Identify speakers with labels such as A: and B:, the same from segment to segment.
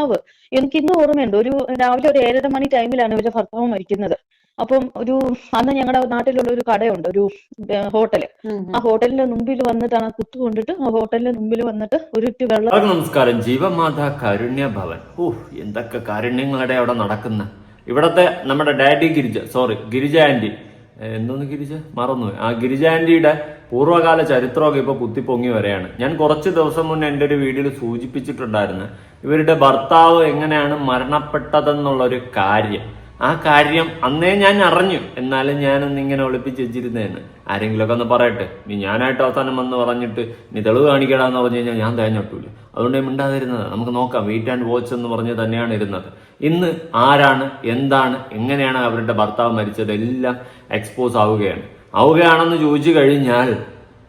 A: ഭർത്താവ്. എനിക്ക് ഇന്നും ഓർമ്മയുണ്ട്. ഒരു രാവിലെ ഒരു ഏഴര മണി ടൈമിലാണ് ഇവരുടെ ഭർത്താവ് മരിക്കുന്നത്. അപ്പം ഒരു അന്ന് ഞങ്ങളുടെ നാട്ടിലുള്ള ഒരു കടയുണ്ട്. ഒരു ഹോട്ടൽ. ആ ഹോട്ടലിന്റെ മുമ്പിൽ വന്നിട്ടാണ് ആ കുത്തു കൊണ്ടിട്ട് ആ ഹോട്ടലിന്റെ മുമ്പിൽ വന്നിട്ട് ഒരു വെള്ളം
B: നമസ്കാരം. ജീവമാതാ കാരുണ്യ ഭവൻ. ഓ എന്തൊക്കെ കാരുണ്യങ്ങളുടെ അവിടെ നടക്കുന്ന. ഇവിടത്തെ നമ്മുടെ daddy Girija sorry Girija aunty. എന്തോന്ന് ഗിരിജ? മറന്നു ആ ഗിരിജ പൂർവകാല ചരിത്രമൊക്കെ ഇപ്പൊ കുത്തിപ്പൊങ്ങി വരെയാണ്. ഞാൻ കുറച്ച് ദിവസം മുന്നേ എന്റെ ഒരു വീഡിയോയിൽ സൂചിപ്പിച്ചിട്ടുണ്ടായിരുന്നു ഇവരുടെ ഭർത്താവ് എങ്ങനെയാണ് മരണപ്പെട്ടതെന്നുള്ള ഒരു കാര്യം. ആ കാര്യം അന്നേ ഞാൻ അറിഞ്ഞു. എന്നാലും ഞാനൊന്ന് ഇങ്ങനെ ഒളിപ്പിച്ച് വെച്ചിരുന്നേന്ന്. ആരെങ്കിലുമൊക്കെ ഒന്ന് പറയട്ടെ. നീ ഞാനായിട്ട് അവസാനം വന്ന് പറഞ്ഞിട്ട് നീ തെളിവ് കാണിക്കടാന്ന് പറഞ്ഞു കഴിഞ്ഞാൽ ഞാൻ തേഞ്ഞൊട്ടൂല അതുകൊണ്ട് മിണ്ടാതിരുന്നത്. നമുക്ക് നോക്കാം. വെയിറ്റ് ആൻഡ് വാച്ച് എന്ന് പറഞ്ഞ് തന്നെയാണ് ഇരുന്നത്. ഇന്ന് ആരാണ് എന്താണ് എങ്ങനെയാണ് അവരുടെ ഭർത്താവ് മരിച്ചത്? എല്ലാം എക്സ്പോസ് ആവുകയാണ്. ആവുകയാണെന്ന് ചോദിച്ചു കഴിഞ്ഞാൽ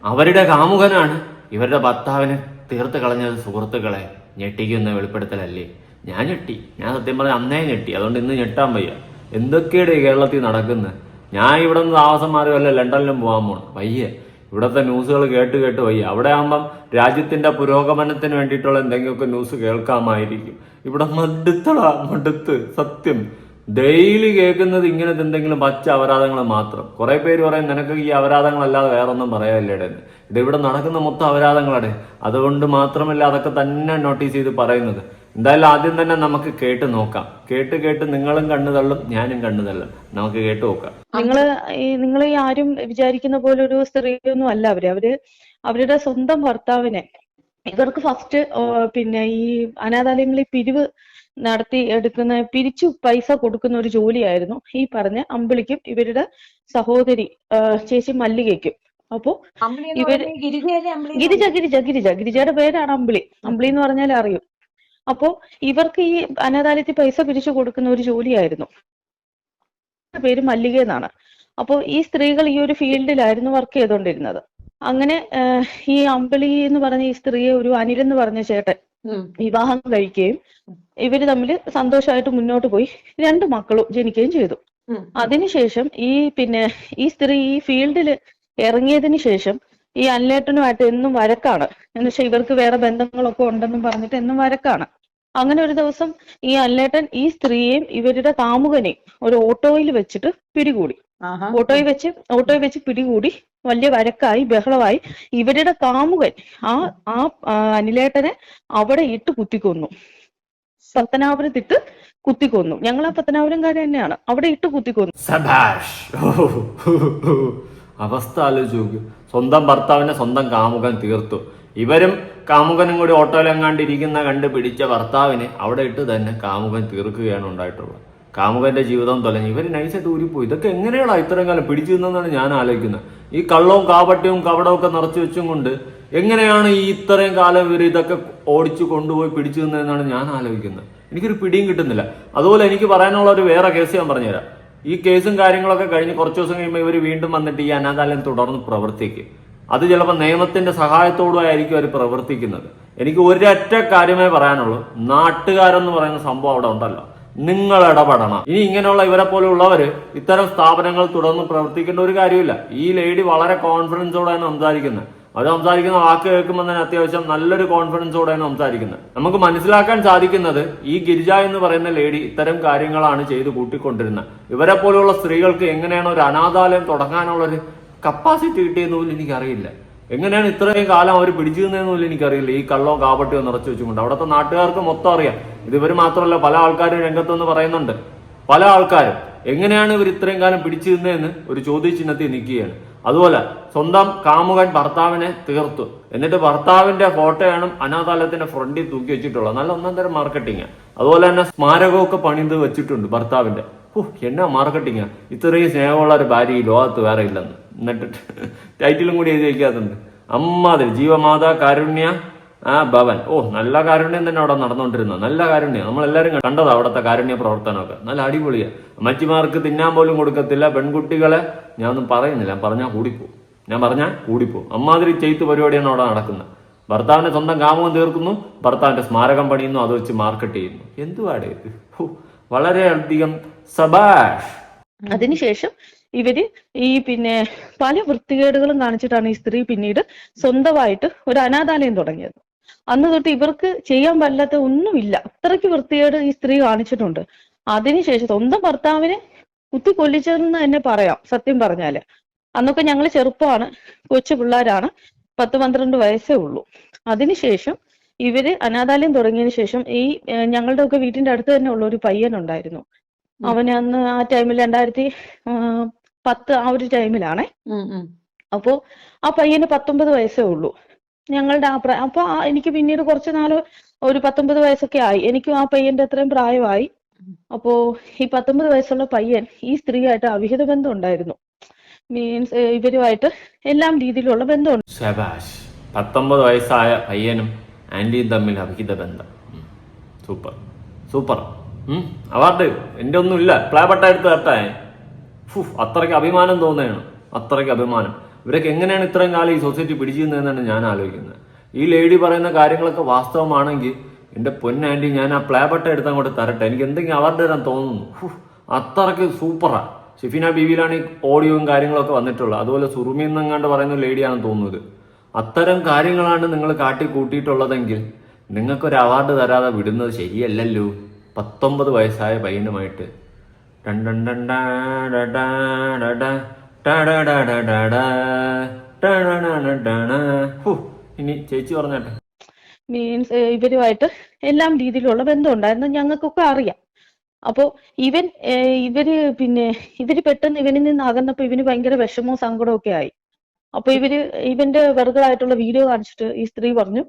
B: അവരുടെ കാമുകനാണ്. ഇവരുടെ ഭർത്താവിനെ തീർത്ത് കളഞ്ഞത് സുഹൃത്തുക്കളെ ഞെട്ടിക്കുന്ന വെളിപ്പെടുത്തലല്ലേ? ഞാൻ ഞെട്ടി. ഞാൻ സത്യം പറഞ്ഞ അന്നേ ഞെട്ടി. അതുകൊണ്ട് ഇന്ന് ഞെട്ടാൻ വയ്യ. എന്തൊക്കെയാണ് കേരളത്തിൽ നടക്കുന്നത് ഞാൻ ഇവിടെ നിന്ന് താമസം മാറി വല്ല ലണ്ടനിലും പോകാൻ പോകണം വയ്യ. ഇവിടുത്തെ ന്യൂസുകൾ കേട്ട് കേട്ട് വയ്യ. അവിടെ ആകുമ്പം രാജ്യത്തിന്റെ പുരോഗമനത്തിന് വേണ്ടിയിട്ടുള്ള എന്തെങ്കിലുമൊക്കെ ന്യൂസ് കേൾക്കാമായിരിക്കും. ഇവിടെ മടുത്തള മടുത്ത്. സത്യം. ഡെയിലി കേൾക്കുന്നത് ഇങ്ങനത്തെ എന്തെങ്കിലും പച്ച അപരാധങ്ങൾ മാത്രം. കുറെ പേര് പറയും നിനക്ക് ഈ അപരാധങ്ങളല്ലാതെ വേറൊന്നും പറയാനില്ലേടെ. ഇത് ഇവിടെ നടക്കുന്ന മൊത്തം അപരാധങ്ങളാണ്. അതുകൊണ്ട് മാത്രമല്ല അതൊക്കെ തന്നെ നോട്ടീസ് ചെയ്ത് പറയുന്നത്. എന്തായാലും ആദ്യം തന്നെ നമുക്ക് കേട്ട് നോക്കാം. കേട്ട് കേട്ട് നിങ്ങളും കണ്ണു തള്ളും ഞാനും കണ്ണു തള്ളും. നമുക്ക് കേട്ട് നോക്കാം.
A: നിങ്ങൾ ഈ നിങ്ങൾ ഈ ആരും വിചാരിക്കുന്ന പോലെ ഒരു സ്ത്രീയൊന്നും അല്ല അവർ. അവർ അവരുടെ സ്വന്തം ഭർത്താവിനെ. ഇവർക്ക് ഫസ്റ്റ് പിന്നെ ഈ അനാഥാലയങ്ങളിൽ പിരിവ് നടത്തി എടുക്കുന്ന പിരിച്ചു പൈസ കൊടുക്കുന്ന ഒരു ജോലിയായിരുന്നു. ഈ പറഞ്ഞ അമ്പിളിക്കും ഇവരുടെ സഹോദരി ചേച്ചി മല്ലികയ്ക്കും. അപ്പോ
C: ഇവർ
A: ഗിരിജ ഗിരിജ ഗിരിജ ഗിരിജയുടെ പേരാണ് അമ്പിളി. അമ്പിളി എന്ന് പറഞ്ഞാൽ അറിയും. അപ്പോ ഇവർക്ക് ഈ അനാഥാലയത്തിൽ പൈസ പിരിച്ചു കൊടുക്കുന്ന ഒരു ജോലിയായിരുന്നു. പേര് മല്ലിക എന്നാണ്. അപ്പോൾ ഈ സ്ത്രീകൾ ഈ ഒരു ഫീൽഡിലായിരുന്നു വർക്ക് ചെയ്തുകൊണ്ടിരുന്നത് അങ്ങനെ ഈ അമ്പിളി എന്ന് പറഞ്ഞ ഈ സ്ത്രീയെ ഒരു അനിൽ എന്ന് പറഞ്ഞ ചേട്ടൻ വിവാഹം കഴിക്കുകയും ഇവർ തമ്മിൽ സന്തോഷമായിട്ട് മുന്നോട്ട് പോയി. രണ്ട് മക്കളും ജനിക്കുകയും ചെയ്തു. അതിനുശേഷം ഈ പിന്നെ ഈ സ്ത്രീ ഈ ഫീൽഡിൽ ഇറങ്ങിയതിന് ശേഷം ഈ അനിലേട്ടനുമായിട്ട് എന്നും വഴക്കാണ്. എന്നുവെച്ചാൽ ഇവർക്ക് വേറെ ബന്ധങ്ങളൊക്കെ ഉണ്ടെന്നും പറഞ്ഞിട്ട് എന്നും വരക്കാണ് അങ്ങനെ ഒരു ദിവസം ഈ അനിലേട്ടൻ ഈ സ്ത്രീയെയും ഇവരുടെ കാമുകനെയും ഒരു ഓട്ടോയിൽ വെച്ചിട്ട് പിടികൂടി.
C: ആഹാ.
A: ഓട്ടോയിൽ വെച്ച് ഓട്ടോയിൽ വെച്ച് പിടികൂടി വലിയ വരക്കായി ബഹളമായി ഇവരുടെ കാമുകൻ ആ ആ അനിലേട്ടനെ അവിടെ ഇട്ട് കുത്തിക്കൊന്നു. പത്തനാപുരത്തിട്ട് കുത്തിക്കൊന്നു. ഞങ്ങൾ ആ പത്തനാപുരംകാര് തന്നെയാണ്. അവിടെ ഇട്ട് കുത്തിക്കൊന്നു.
B: സബാഷ്. ഓ, അവസ്ഥ ആലോചിച്ച് നോക്ക്. സ്വന്തം ഭർത്താവിനെ സ്വന്തം കാമുകൻ തീർത്തു. ഇവരും കാമുകനും കൂടി ഓട്ടോയിലെങ്ങാണ്ട് ഇരിക്കുന്ന കണ്ട് പിടിച്ച ഭർത്താവിനെ അവിടെ ഇട്ട് തന്നെ കാമുകൻ തീർക്കുകയാണ് ഉണ്ടായിട്ടുള്ളത്. കാമുകന്റെ ജീവിതം തൊലഞ്ഞു ഇവർ നൈസായിട്ട് ഊരിപ്പോയി. ഇതൊക്കെ എങ്ങനെയാണ് ഇത്രയും കാലം പിടിച്ചു നിന്നെന്നാണ് ഞാൻ ആലോചിക്കുന്നത്. ഈ കള്ളവും കാപട്യവും കവടവും ഒക്കെ നിറച്ചു വെച്ചും കൊണ്ട് എങ്ങനെയാണ് ഈ ഇത്രയും കാലം ഇവർ ഇതൊക്കെ ഓടിച്ചു കൊണ്ടുപോയി പിടിച്ചു നിന്നതെന്നാണ് ഞാൻ ആലോചിക്കുന്നത്. എനിക്കൊരു പിടിയും കിട്ടുന്നില്ല. അതുപോലെ എനിക്ക് പറയാനുള്ള ഒരു വേറെ കേസ് ഞാൻ പറഞ്ഞുതരാം. ഈ കേസും കാര്യങ്ങളൊക്കെ കഴിഞ്ഞ് കുറച്ച് ദിവസം കഴിയുമ്പോൾ ഇവർ വീണ്ടും വന്നിട്ട് ഈ അനാഥാലയം തുടർന്ന് പ്രവർത്തിക്കും. അത് ചിലപ്പോൾ നിയമത്തിന്റെ സഹായത്തോടും ആയിരിക്കും അവർ പ്രവർത്തിക്കുന്നത്. എനിക്ക് ഒരൊറ്റ കാര്യമേ പറയാനുള്ളൂ. നാട്ടുകാരെന്ന് പറയുന്ന സംഭവം അവിടെ ഉണ്ടല്ലോ. നിങ്ങൾ ഇടപെടണം. ഇനി ഇങ്ങനെയുള്ള ഇവരെ പോലെയുള്ളവര് ഇത്തരം സ്ഥാപനങ്ങൾ തുടർന്ന് പ്രവർത്തിക്കേണ്ട ഒരു കാര്യമില്ല. ഈ ലേഡി വളരെ കോൺഫിഡൻസോടെയാണ് സംസാരിക്കുന്നത്. അത് സംസാരിക്കുന്ന വാക്ക് കേൾക്കുമ്പോൾ തന്നെ അത്യാവശ്യം നല്ലൊരു കോൺഫിഡൻസോടെയാണ് സംസാരിക്കുന്നത്. നമുക്ക് മനസ്സിലാക്കാൻ സാധിക്കുന്നത് ഈ ഗിരിജ എന്ന് പറയുന്ന ലേഡി ഇത്തരം കാര്യങ്ങളാണ് ചെയ്തു കൂട്ടിക്കൊണ്ടിരുന്നത്. ഇവരെ പോലെയുള്ള സ്ത്രീകൾക്ക് എങ്ങനെയാണ് ഒരു അനാഥാലയം തുടങ്ങാനുള്ള ഒരു കപ്പാസിറ്റി കിട്ടിയെന്ന് പോലും എനിക്കറിയില്ല. എങ്ങനെയാണ് ഇത്രയും കാലം അവർ പിടിച്ചു പോലും എനിക്കറിയില്ല. ഈ കള്ളോ കാപ്പട്ടിയോ നിറച്ചു വെച്ചുകൊണ്ട്. അവിടുത്തെ നാട്ടുകാർക്ക് മൊത്തം അറിയാം. ഇത് ഇവർ മാത്രമല്ല പല ആൾക്കാരും രംഗത്തുനിന്ന് പറയുന്നുണ്ട്. പല ആൾക്കാരും എങ്ങനെയാണ് ഇവർ ഇത്രയും കാലം പിടിച്ചു നിന്നതെന്ന് ഒരു ചോദ്യചിഹ്നത്തിൽ നിൽക്കുകയാണ്. അതുപോലെ സ്വന്തം കാമുകൻ ഭർത്താവിനെ തീർത്തു. എന്നിട്ട് ഭർത്താവിന്റെ ഫോട്ടോയാണ് അനാഥാലയത്തിന്റെ ഫ്രണ്ടിൽ തൂക്കി വെച്ചിട്ടുള്ളത്. നല്ല ഒന്നാം തരം മാർക്കറ്റിംഗ് അതുപോലെ തന്നെ സ്മാരകമൊക്കെ പണിത് വെച്ചിട്ടുണ്ട് ഭർത്താവിന്റെ. ഓ എന്നാ മാർക്കറ്റിംഗ് ഇത്രയും സ്നേഹമുള്ള ഒരു ഭാര്യ ഈ ലോകത്ത് വേറെ ഇല്ലെന്ന്. എന്നിട്ട് ടൈറ്റിലും കൂടി എഴുതി വയ്ക്കാത്തുണ്ട് അമ്മാതിരി ജീവമാതാ കാരുണ്യ ആ ഭവൻ. ഓ നല്ല കാരുണ്യം തന്നെ അവിടെ നടന്നുകൊണ്ടിരുന്നത് നല്ല കാരുണ്യം. നമ്മളെല്ലാവരും കണ്ടത് അവിടുത്തെ കാരുണ്യ പ്രവർത്തനമൊക്കെ. നല്ല അടിപൊളിയാണ് അമ്മച്ചിമാർക്ക് തിന്നാൻ പോലും കൊടുക്കത്തില്ല. പെൺകുട്ടികളെ ഞാനൊന്നും പറയുന്നില്ല. ഞാൻ പറഞ്ഞാൽ കൂടിപ്പോവും ഞാൻ പറഞ്ഞാൽ കൂടിപ്പോവും അമ്മാതിരി ചെയ്ത്ത് പരിപാടിയാണ് അവിടെ നടക്കുന്നത്. ഭർത്താവിന്റെ സ്വന്തം കാമവും തീർക്കുന്നു. ഭർത്താവിന്റെ സ്മാരകം പണിയുന്നു. അത് വെച്ച് മാർക്കറ്റ് ചെയ്യുന്നു. എന്തുവാടെ ഹോ, വളരെയധികം സബാഷ്.
A: അതിനുശേഷം ഇവർ ഈ പിന്നെ പല വൃത്തികേടുകളും കാണിച്ചിട്ടാണ് ഈ സ്ത്രീ പിന്നീട് സ്വന്തമായിട്ട് ഒരു അനാഥാലയം തുടങ്ങിയത്. അന്ന് തൊട്ട് ഇവർക്ക് ചെയ്യാൻ പറ്റാത്ത ഒന്നുമില്ല. അത്രയ്ക്ക് വൃത്തികേട് ഈ സ്ത്രീ കാണിച്ചിട്ടുണ്ട്. അതിനുശേഷം സ്വന്തം ഭർത്താവിനെ കുത്തി കൊല്ലിച്ചതെന്ന് തന്നെ പറയാം സത്യം പറഞ്ഞാൽ. അന്നൊക്കെ ഞങ്ങൾ ചെറുപ്പമാണ് കൊച്ചു പിള്ളേരാണ് പത്ത് പന്ത്രണ്ട് വയസ്സേ ഉള്ളൂ. അതിനുശേഷം ഇവർ അനാഥാലയം തുടങ്ങിയതിന് ശേഷം ഈ ഞങ്ങളുടെ ഒക്കെ വീട്ടിന്റെ അടുത്ത് തന്നെ ഉള്ള ഒരു പയ്യൻ ഉണ്ടായിരുന്നു. അവന് അന്ന് ആ ടൈമിൽ രണ്ടായിരത്തി പത്ത് ആ ഒരു ടൈമിലാണേ. അപ്പോ ആ പയ്യന് പത്തൊമ്പത് വയസ്സേ ഉള്ളൂ. ഞങ്ങളുടെ ആ പ്രായം അപ്പൊ എനിക്ക് പിന്നീട് കുറച്ച് നാൾ ഒരു പത്തൊമ്പത് വയസ്സൊക്കെ ആയി. എനിക്കും ആ പയ്യന്റെ അത്രയും പ്രായമായി. അപ്പോ ഈ പത്തൊമ്പത് വയസ്സുള്ള പയ്യൻ ഈ സ്ത്രീയായിട്ട് അവിഹിത ബന്ധം ഉണ്ടായിരുന്നു മീൻസ് ഇവരുമായിട്ട് എല്ലാം രീതിയിലുള്ള ബന്ധം
B: ശബാഷ് പത്തൊമ്പത് വയസ്സായ പയ്യനും ആന്റിയും തമ്മിൽ അവിഹിത ബന്ധം. സൂപ്പർ. സൂപ്പർ. അവാർഡ്. എന്റെ ഒന്നുമില്ല. പ്ലേബട്ട എടുത്ത് തരട്ടെ ഫു അത്രയ്ക്ക് അഭിമാനം തോന്നുകയാണ്. അത്രയ്ക്ക് അഭിമാനം. ഇവരൊക്കെ എങ്ങനെയാണ് ഇത്രയും കാലം ഈ സൊസൈറ്റി പിടിച്ചിരുന്നതെന്നാണ് ഞാൻ ആലോചിക്കുന്നത്. ഈ ലേഡി പറയുന്ന കാര്യങ്ങളൊക്കെ വാസ്തവമാണെങ്കിൽ എന്റെ പൊന്നാന്റി ഞാൻ ആ പ്ലേ പ്ലേബട്ട എടുത്ത് അങ്ങോട്ട് തരട്ടെ. എനിക്ക് എന്തെങ്കിലും അവാർഡ് തരാൻ തോന്നുന്നു. അത്രയ്ക്ക് സൂപ്പറാ ഷിഫിന ബീവിയിലാണ് ഈ ഓഡിയോയും കാര്യങ്ങളൊക്കെ വന്നിട്ടുള്ളത്. അതുപോലെ സുറുമി എന്നങ്ങാണ്ട് പറയുന്ന ലേഡിയാണെന്ന് തോന്നുന്നത്. അത്തരം കാര്യങ്ങളാണ് നിങ്ങൾ കാട്ടി കൂട്ടിയിട്ടുള്ളതെങ്കിൽ നിങ്ങൾക്കൊരു അവാർഡ് തരാതെ വിടുന്നത് ശരിയല്ലല്ലോ. പത്തൊമ്പത് വയസ്സായ പയ്യനുമായിട്ട്. ഡൺ ഇനി ചേച്ചി പറഞ്ഞാട്ടെ.
A: മീൻസ് ഇവരുമായിട്ട് എല്ലാം രീതിയിലുള്ള ബന്ധം ഉണ്ടായിരുന്നു ഞങ്ങൾക്കൊക്കെ അറിയാം. അപ്പോ ഇവൻ ഇവർ പിന്നെ ഇവർ പെട്ടെന്ന് ഇവനിൽ നിന്ന് അകന്നപ്പോ ഇവന് ഭയങ്കര വിഷമവും സങ്കടവും ഒക്കെ ആയി. അപ്പൊ ഇവർ ഇവന്റെ വെറുതായിട്ടുള്ള വീഡിയോ കാണിച്ചിട്ട് ഈ സ്ത്രീ പറഞ്ഞു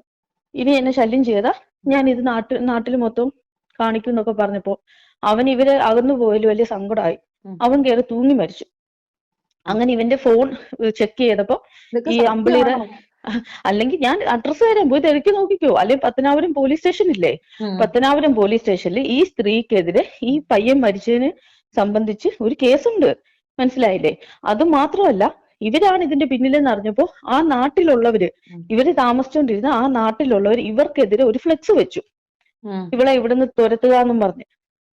A: ഇനി എന്നെ ശല്യം ചെയ്താ ഞാൻ ഇത് നാട്ടിൽ നാട്ടിൽ മൊത്തം കാണിക്കും എന്നൊക്കെ പറഞ്ഞപ്പോ അവൻ ഇവർ അകന്നു പോയാലും വലിയ സങ്കടമായി. അവൻ കയറി തൂങ്ങി മരിച്ചു. അങ്ങനെ ഇവന്റെ ഫോൺ ചെക്ക് ചെയ്തപ്പോ ഈ അമ്പിളിയുടെ? അല്ലെങ്കിൽ ഞാൻ അഡ്രസ്സ് തരാം. പോയി തിരക്കി നോക്കിക്കോ. അല്ലെങ്കിൽ പത്തനാപുരം പോലീസ് സ്റ്റേഷൻ ഇല്ലേ. പത്തനാപുരം പോലീസ് സ്റ്റേഷനിൽ ഈ സ്ത്രീക്കെതിരെ ഈ പയ്യൻ മരിച്ചതിന് സംബന്ധിച്ച് ഒരു കേസുണ്ട്. മനസ്സിലായില്ലേ? അത് മാത്രമല്ല ഇവരാണ് ഇതിന്റെ പിന്നിലെന്ന് അറിഞ്ഞപ്പോ ആ നാട്ടിലുള്ളവര്. ഇവർ താമസിച്ചുകൊണ്ടിരുന്ന ആ നാട്ടിലുള്ളവർ ഇവർക്കെതിരെ ഒരു ഫ്ലെക്സ് വെച്ചു. ഇവളെ ഇവിടുന്ന് തുരത്തുക എന്നും പറഞ്ഞ്.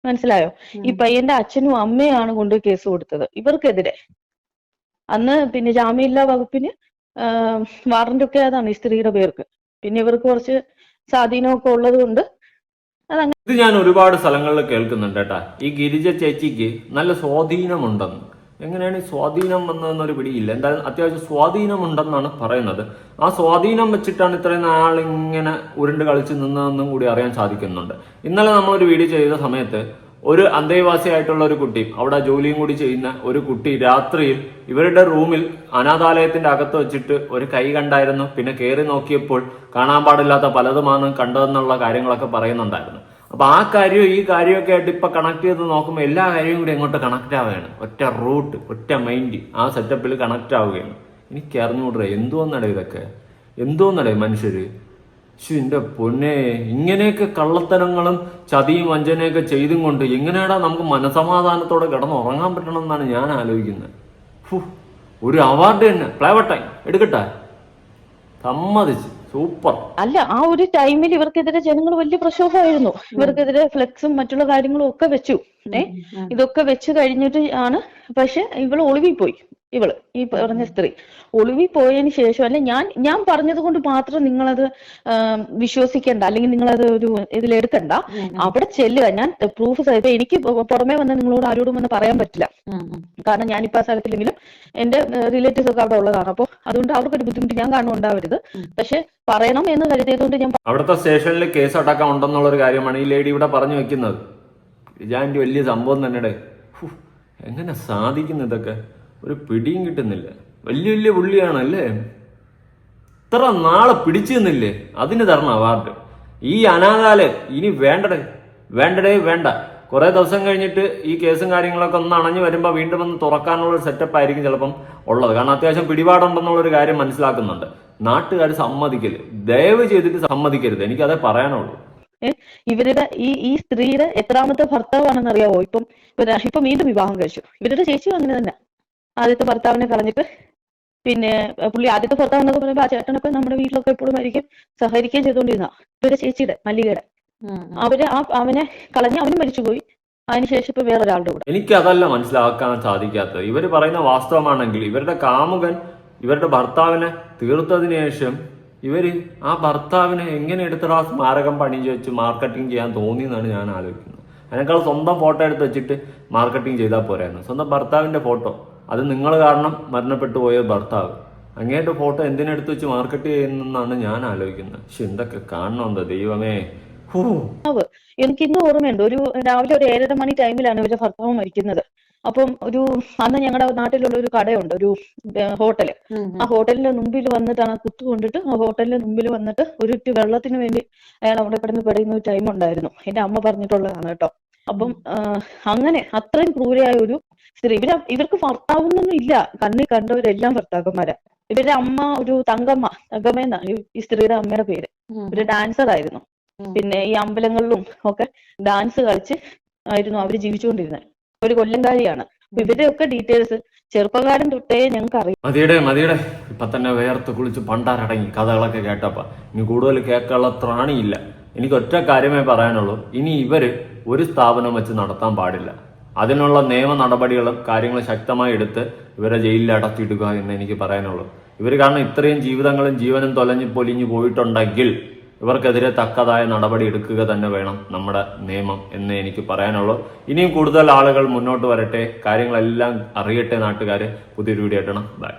A: മനസ്സിലായോ? ഈ പയ്യന്റെ അച്ഛനും അമ്മയാണ് കൊണ്ട് കേസ് കൊടുത്തത്. ഇവർക്കെതിരെ. അന്ന് പിന്നെ ജാമ്യമില്ലാ വകുപ്പിന് വാറന്റ് ഒക്കെ അതാണ് ഈ സ്ത്രീയുടെ പേർക്ക്. പിന്നെ ഇവർക്ക് കുറച്ച് സ്വാധീനമൊക്കെ ഉള്ളത് കൊണ്ട്
B: ഇത് ഞാൻ ഒരുപാട് സ്ഥലങ്ങളിൽ കേൾക്കുന്നുണ്ട് കേട്ടാ. ഈ ഗിരിജ ചേച്ചിക്ക് നല്ല സ്വാധീനമുണ്ടെന്ന്. എങ്ങനെയാണ് ഈ സ്വാധീനം വന്നതെന്നൊരു പിടിയില്ല. എന്തായാലും അത്യാവശ്യം സ്വാധീനമുണ്ടെന്നാണ് പറയുന്നത്. ആ സ്വാധീനം വെച്ചിട്ടാണ് ഇത്രയും ഇങ്ങനെ ഉരുണ്ട് കളിച്ച് നിന്നതെന്നും കൂടി അറിയാൻ സാധിക്കുന്നുണ്ട്. ഇന്നലെ നമ്മളൊരു വീഡിയോ ചെയ്ത സമയത്ത് ഒരു അന്തേവാസിയായിട്ടുള്ള ഒരു കുട്ടി അവിടെ ജോലിയും കൂടി ചെയ്യുന്ന ഒരു കുട്ടി രാത്രിയിൽ ഇവരുടെ റൂമിൽ അനാഥാലയത്തിന്റെ അകത്ത് വെച്ചിട്ട് ഒരു കൈ കണ്ടായിരുന്നു. പിന്നെ കയറി നോക്കിയപ്പോൾ കാണാൻ പാടില്ലാത്ത പലതുമാണ് കണ്ടതെന്നുള്ള കാര്യങ്ങളൊക്കെ പറയുന്നുണ്ടായിരുന്നു. അപ്പൊ ആ കാര്യവും ഈ കാര്യമൊക്കെ ആയിട്ട് ഇപ്പൊ കണക്ട് ചെയ്ത് നോക്കുമ്പോൾ എല്ലാ കാര്യവും കൂടി എങ്ങോട്ട് കണക്ട് ആവുകയാണ്. ഒറ്റ റൂട്ട് ഒറ്റ മൈൻഡ് ആ സെറ്റപ്പിൽ കണക്ട് ആവുകയാണ്. എനിക്ക് അറിഞ്ഞുകൂടേ എന്തോന്നടേ ഇതൊക്കെ? എന്തോന്നടേ മനുഷ്യര്? എന്റെ പൊന്നെ ഇങ്ങനെയൊക്കെ കള്ളത്തരങ്ങളും ചതിയും വഞ്ചനയൊക്കെ ചെയ്തും കൊണ്ട് എങ്ങനെയാടാ നമുക്ക് മനസമാധാനത്തോടെ കിടന്നുറങ്ങാൻ പറ്റണം എന്നാണ് ഞാൻ ആലോചിക്കുന്നത്. ഫു, ഒരു അവാർഡ് തന്നെ. പ്ലേവട്ടെ എടുക്കട്ടെ? സമ്മതിച്ച്. സൂപ്പർ
A: അല്ല ആ ഒരു ടൈമിൽ ഇവർക്കെതിരെ ജനങ്ങൾ വലിയ പ്രക്ഷോഭമായിരുന്നു. ഇവർക്കെതിരെ ഫ്ലെക്സും മറ്റുള്ള കാര്യങ്ങളും ഒക്കെ വെച്ചു. ഏ? ഇതൊക്കെ വെച്ച് കഴിഞ്ഞിട്ട് ആണ്. പക്ഷെ ഇവൾ ഒളിവിൽ പോയി. ഇവൾ ഈ പറഞ്ഞ സ്ത്രീ. ഒളിവിൽ പോയതിനു ശേഷം അല്ലെ ഞാൻ ഞാൻ പറഞ്ഞത് കൊണ്ട് മാത്രം നിങ്ങളത് വിശ്വസിക്കേണ്ട വിശ്വസിക്കണ്ട അല്ലെങ്കിൽ നിങ്ങളത് ഒരു ഇതിലെടുക്കണ്ട. അവിടെ ചെല്ലുക. ഞാൻ പ്രൂഫ് സഹിതം എനിക്ക് പുറമേ വന്ന് നിങ്ങളോട് ആരോടും വന്ന് പറയാൻ പറ്റില്ല. കാരണം ഞാനിപ്പോ ആ സ്ഥലത്തില്ലെങ്കിലും എന്റെ റിലേറ്റീവ്സ് ഒക്കെ അവിടെ ഉള്ളതാണ്. അപ്പോൾ അതുകൊണ്ട് അവർക്കൊരു ബുദ്ധിമുട്ട് ഞാൻ കാണും ഉണ്ടാവരുത് പക്ഷെ പറയണം എന്ന് കരുതിയതുകൊണ്ട് ഞാൻ
B: അവിടുത്തെ സ്റ്റേഷനിൽ കേസ് അടക്കം ഉണ്ടെന്നുള്ള ഒരു കാര്യമാണ് ഈ ലേഡി ഇവിടെ പറഞ്ഞു വെക്കുന്നത്. ഇജാന്റെ വലിയ സംഭവം തന്നെ എങ്ങനെ സാധിക്കുന്നു ഇതൊക്കെ? ഒരു പിടിയും കിട്ടുന്നില്ല. വലിയ വലിയ പുള്ളിയാണ് അല്ലേ ഇത്ര നാളെ പിടിച്ചു നിന്നില്ലേ? അതിന് തരണം അവാർഡ് ഈ അനാഥാലയം ഇനി വേണ്ടടേ? വേണ്ടടേ വേണ്ട. കുറേ ദിവസം കഴിഞ്ഞിട്ട് ഈ കേസും കാര്യങ്ങളൊക്കെ ഒന്ന് അണഞ്ഞു വരുമ്പോൾ വീണ്ടും ഒന്ന് തുറക്കാനുള്ള ഒരു സെറ്റപ്പ് ആയിരിക്കും ചിലപ്പം ഉള്ളത്. കാരണം അത്യാവശ്യം പിടിപാടുണ്ടെന്നുള്ളൊരു കാര്യം മനസ്സിലാക്കുന്നുണ്ട്. നാട്ടുകാർ സമ്മതിക്കൽ. ദയവ് ചെയ്തിട്ട് സമ്മതിക്കരുത്. എനിക്കതേ പറയാനുള്ളൂ.
A: ഇവരുടെ ഈ ഈ സ്ത്രീയുടെ എത്രാമത്തെ ഭർത്താവാണെന്ന് അറിയാവോ ഇപ്പൊ ഇപ്പം വീണ്ടും വിവാഹം കഴിച്ചു. ഇവരുടെ ചേച്ചിയും അങ്ങനെ തന്നെ ആദ്യത്തെ ഭർത്താവിനെ കളഞ്ഞിട്ട് പിന്നെ പുള്ളി ആദ്യത്തെ ഭർത്താവ് എന്നൊക്കെ പറയുമ്പോൾ ആ ചേട്ടനൊക്കെ നമ്മുടെ വീട്ടിലൊക്കെ എപ്പോഴും ആയിരിക്കും സഹകരിക്കുകയും ചെയ്തുകൊണ്ടിരുന്ന ഇവരുടെ ചേച്ചിയുടെ മല്ലികയുടെ. അവർ ആ അവനെ കളഞ്ഞ് അവനും മരിച്ചുപോയി. അതിനുശേഷം ഇപ്പൊ വേറൊരാളുടെ കൂടെ.
B: എനിക്ക് അതല്ല മനസ്സിലാക്കാൻ സാധിക്കാത്തത്. ഇവർ പറയുന്ന വാസ്തവമാണെങ്കിൽ ഇവരുടെ കാമുകൻ ഇവരുടെ ഭർത്താവിനെ തീർത്തതിന് ശേഷം ഇവർ ആ ഭർത്താവിനെ എങ്ങനെ എടുത്തിട്ട് ആ സ്മാരകം പണിഞ്ഞു വെച്ച് മാർക്കറ്റിംഗ് ചെയ്യാൻ തോന്നി എന്നാണ് ഞാൻ ആലോചിക്കുന്നത്. അതിനേക്കാൾ സ്വന്തം ഫോട്ടോ എടുത്ത് വെച്ചിട്ട് മാർക്കറ്റിംഗ് ചെയ്താൽ പോരായിരുന്നു. സ്വന്തം ഭർത്താവിന്റെ ഫോട്ടോ അത് നിങ്ങൾ കാരണം മരണപ്പെട്ടു പോയ ഭർത്താവ്. അങ്ങേന്റെ ഫോട്ടോ എന്തിനെടുത്ത് വെച്ച് മാർക്കറ്റ് ചെയ്യുന്നെന്നാണ് ഞാൻ ആലോചിക്കുന്നത്. പക്ഷെ എന്തൊക്കെ കാണണമെന്തോ ദൈവമേ. ഹൂ.
A: എനിക്ക് ഇന്ന് ഓർമ്മയുണ്ട്. ഒരു രാവിലെ ഒരു ഏഴര മണി ടൈമിലാണ് ഇവരുടെ ഭർത്താവ് മരിക്കുന്നത്. അപ്പം ഒരു അന്ന് ഞങ്ങളുടെ നാട്ടിലുള്ള ഒരു കടയുണ്ട് ഒരു ഹോട്ടൽ. ആ ഹോട്ടലിന്റെ മുമ്പിൽ വന്നിട്ടാണ് ആ കുത്തു കൊണ്ടിട്ട് ആ ഹോട്ടലിന്റെ മുമ്പിൽ വന്നിട്ട് ഒരു വെള്ളത്തിന് വേണ്ടി അയാൾ അവിടെ കിടന്ന് പെടുന്ന ഒരു ടൈം ഉണ്ടായിരുന്നു. എന്റെ അമ്മ പറഞ്ഞിട്ടുള്ളതാണ് കേട്ടോ. അപ്പം അങ്ങനെ അത്രയും ക്രൂരയായ ഒരു സ്ത്രീ ഇവർ ഇവർക്ക് ഭർത്താവൊന്നും ഇല്ല കണ്ണിൽ കണ്ടവരെല്ലാം ഭർത്താക്കന്മാരാ. ഇവരുടെ അമ്മ ഒരു തങ്കമ്മ തങ്കമ്മ എന്നാണ് ഈ- സ്ത്രീയുടെ അമ്മയുടെ പേര്. ഒരു ഡാൻസർ ആയിരുന്നു. പിന്നെ ഈ അമ്പലങ്ങളിലും ഒക്കെ ഡാൻസ് കളിച്ച് ആയിരുന്നു അവർ ജീവിച്ചുകൊണ്ടിരുന്നത്. ഒരു കൊല്ലംകാരിയാണ് അപ്പൊ ഇവരുടെയൊക്കെ ഡീറ്റെയിൽസ് ചെറുപ്പകാലം തൊട്ടേ ഞങ്ങൾക്ക് അറിയാം
B: മതിയുടെ മതിയുടെ. ഇപ്പൊ തന്നെ വേർത്ത് കുളിച്ച് പണ്ടാരടങ്ങി കഥകളൊക്കെ കേട്ടപ്പ. ഇനി കൂടുതൽ കേൾക്കാനുള്ള ത്രാണിയില്ല. എനിക്ക് ഒറ്റ കാര്യമേ പറയാനുള്ളൂ. ഇനി ഇവർ ഒരു സ്ഥാപനം വെച്ച് നടത്താൻ പാടില്ല. അതിനുള്ള നിയമ നടപടികളും കാര്യങ്ങളും ശക്തമായി എടുത്ത് ഇവരെ ജയിലിൽ അടച്ചിടുക എന്ന് എനിക്ക് പറയാനുള്ളൂ. ഇവർ കാരണം ഇത്രയും ജീവിതങ്ങളും ജീവനും തൊലഞ്ഞു പൊലിഞ്ഞു പോയിട്ടുണ്ടെങ്കിൽ ഇവർക്കെതിരെ തക്കതായ നടപടി എടുക്കുക തന്നെ വേണം നമ്മുടെ നിയമം എന്ന് എനിക്ക് പറയാനുള്ളൂ. ഇനിയും കൂടുതൽ ആളുകൾ മുന്നോട്ട് വരട്ടെ. കാര്യങ്ങളെല്ലാം അറിയട്ടെ നാട്ടുകാർ പുതിയൊരു വീഡിയോ ആയിട്ടാണ് ബൈ